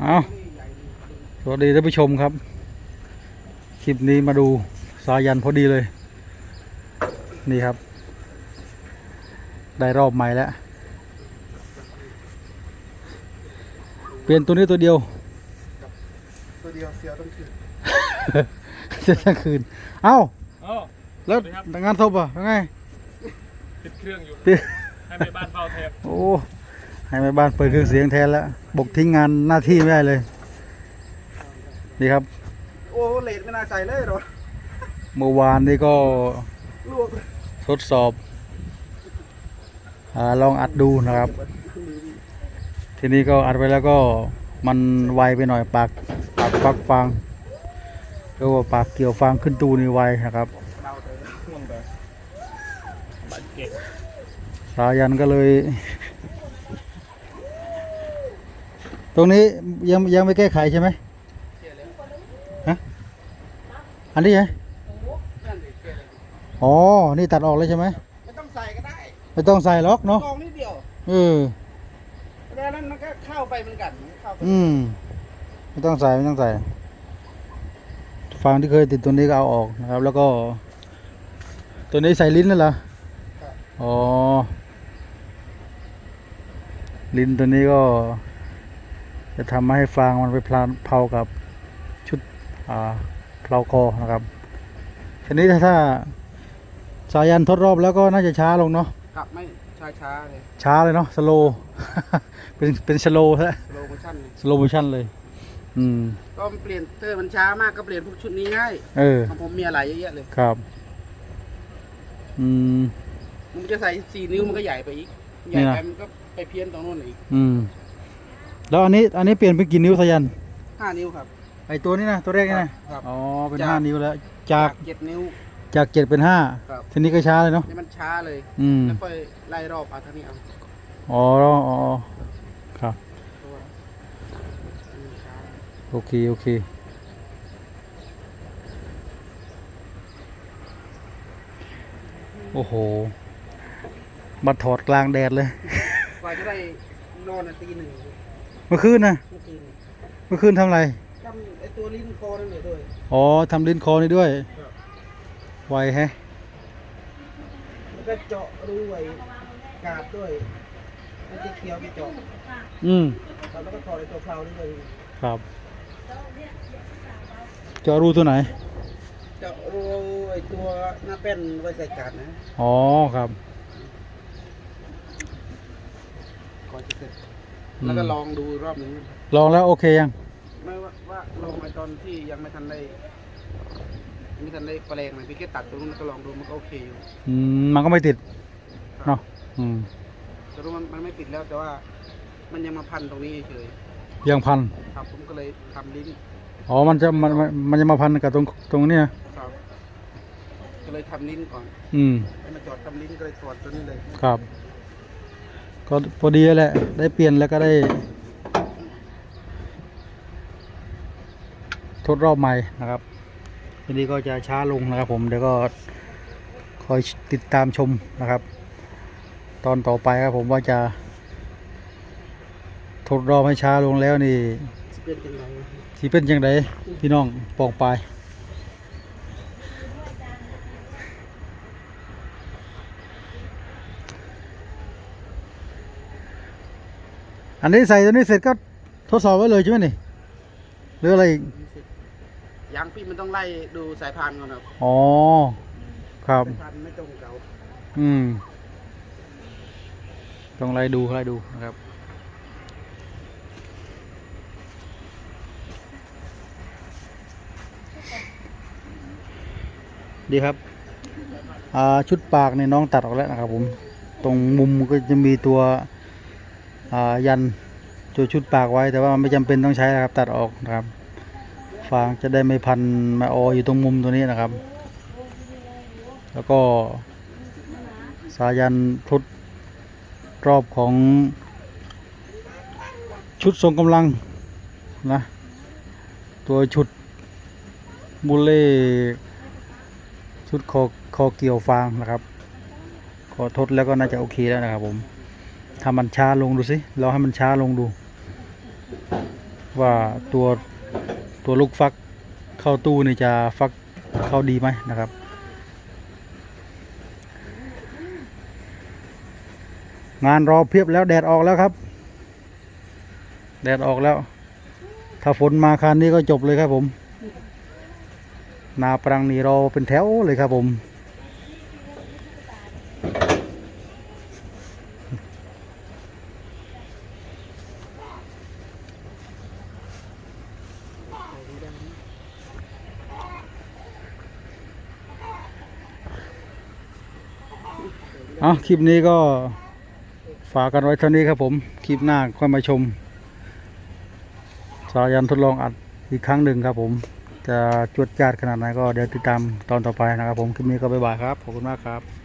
เอาสวัสดีท่านผู้ชมครับ คลิปนี้มาดูสายันพอดีเลย นี่ครับ ได้รอบใหม่แล้ว เปลี่ยนตัวนี้ตัวเดียว ตัวเดียวเสียวต้องคืนเสร็จทั้งคืน เอ้าอ๋อแล้วสวัสดีครับงานศพอะยังไง ติดเครื่องอยู่ติดให้แม่บ้านเฝ้าแทนโอ้ ให้แม่บ้านเปิดเครื่องเสียงแทนแล้วบกทิ้งงานหน้าที่ไม่ได้เลย นี่ครับ โอ้เลดไม่น่าใส่เลยหรอเมื่อวานนี้ก็ลวกทดสอบอาลองอัดดูนะครับ ทีนี้ก็อัดไปแล้วก็มันไวไปหน่อยปากปากฟักฟางเรียกว่าปากเกี่ยวฟางขึ้นตูนี่ไวนะครับเราเถอะห่วงแบบบัตรเก็บสายันก็เลย ตรงนี้ยังยังไม่แก้ไขใช่ไหมฮะอันนี้ไงอ๋อ นี่ตัดออกเลยใช่ไหมไม่ต้องใส่ก็ได้ไม่ต้องใส่ล็อกเนาะกองนิดเดียวเออแล้วนั้นมันก็เข้าไปเหมือนกันเข้าไปอืมไม่ต้องใส่ไม่ต้องใส่ฟางที่เคยติดตัวนี้ก็เอาออกนะครับ แล้วก็ ตัวนี้ใส่ลิ้นนั่นเหรออ๋อ ลิ้นตัวนี้ก็ จะทำให้ฟางมันไปพลานเผากับชุดอ่าเพลาคอนะครับทีนี้ถ้าถ้าสายันทดรอบแล้วก็น่าจะช้าลงเนาะกลับไม่ช้าช้าๆเลยช้าเลยเนาะสโลเป็นเป็นสโลฮะโลโมชั่นเลยสโลโมชั่นเลย อืมก็เปลี่ยนเตอร์มันช้ามากก็เปลี่ยนพวกชุดนี้ง่ายเออของผมมีอะไรเยอะแยะเลยครับ อืมมันจะใส่สี่นิ้วมันก็ใหญ่ไปอีกใหญ่นี่ไปนะมันก็ไปเพี้ยนตรงนู้นอีก อืม แล้วอันนี้อันนี้เปลี่ยนเป็นกี่นิ้วสายันห้านิ้วครับ ไอตัวนี้นะตัวแรกนี่นะครับ อ๋อเป็นจากห้านิ้วแล้วจากเจ็ดนิ้ว จากเจ็ดเป็นห้าครับ ทีนี้ก็ช้าเลยเนาะนี่มันช้าเลยอืมแล้วค่อยไล่รอบเอาเท่านี้เอาอ๋ออ๋อครับตัวมันช้าโอเคโอเคโอ้โหมาถอดกลางแดดเลย กว่าจะได้นอนอะตีหนึ่ง เมื่อคืนนะเมื่อคืนเมื่อคืนทำอะไรทำไอตัวลิ้นคอนั่นเลยด้วยอ๋อทำลิ้นคอนี่ด้วยครับไวแฮะแล้วก็เจาะรูไว้กาดด้วยแล้วจะเคี้ยวไปเจาะอืมครับแล้วก็ถอดไอตัวเพลานี่เลยครับเจาะรูตัวไหนเจาะรูไอตัวหน้าแป้นไว้ใส่กาดนะอ๋อครับก่อนจะเสร็จอืม แล้วก็ลองดูรอบหนึงลองแล้วโอเคยังไม่ว่าว่าลองไอตอนที่ยังไม่ทันได้ไม่ทันได้แปลงเลยพี่แค่ตัดตรงนู้นแล้วก็ลองดูมันก็โอเคอยู่อืมมันก็ไม่ติดเนาะอืมแต่รู้มันมันไม่ติดแล้วแต่ว่า มันยังมาพันตรงนี้เฉยยังพันๆครับผมก็เลยทำลิ้นอ๋อมันจะมันมันมันจะมาพันกับตรงตรงนี้นะครับ ก็เลยทำลิ้นก่อน อืมให้มาจอดทำลิ้นก็เลยถอดตัวนี้เลย ครับ ก็พอดีแหละ ได้เปลี่ยนแล้วก็ได้ ทดรอบใหม่นะครับทีนี้ก็จะช้าลงนะครับผมเดี๋ยวก็คอยติดตามชมนะครับ ตอนต่อไปครับผมว่าจะทดรอบให้ช้าลงแล้วนี่จะเป็นยังไงที่เป็นยังไงพี่น้องปองปลาย อันนี้ใส่ตัวนี้เสร็จก็ทดสอบไว้เลยใช่ไหมนี่หรืออะไรอีกยางพี่มันต้องไล่ดูสายพานก่อนครับอ๋อครับ สายพานไม่ตรงเก่าอืมต้องไล่ดูไล่ดูนะครับดีครับอ่าชุดปากเนี่ยน้องตัดออกแล้วนะครับผม ตรงมุมก็จะมีตัวอ่า ยันตัวชุดปากไว้ แต่ว่าไม่จำเป็นต้องใช้นะครับ ตัดออกนะครับ ฟางจะได้ไม่พันมาอออยู่ตรงมุมตัวนี้นะครับ แล้วก็สายันทดรอบของชุดทรงกำลังนะตัวชุดบุเล่ชุดคอคอเกี่ยวฟางนะครับ ขอทดแล้วก็น่าจะโอเคแล้วนะครับผม ถ้ามันช้าลงดูสิ เราให้มันช้าลงดู ว่าตัวตัวลูกฟักเข้าตู้นี่จะฟักเข้าดีไหมนะครับ งานรอเพียบแล้วแดดออกแล้วครับ แดดออกแล้ว ถ้าฝนมาคันนี้ก็จบเลยครับผม นาปรังนี่รอเป็นแถวเลยครับผม เอาคลิปนี้ก็ฝากกันไว้เท่านี้ครับผม คลิปหน้าค่อยมาชม สายันทดลองอัดอีกครั้งหนึ่งครับผม จะจวดจาดขนาดไหนก็เดี๋ยวติดตามตอนต่อไปนะครับผม คลิปนี้ก็บ๊ายบายครับ ขอบคุณมากครับ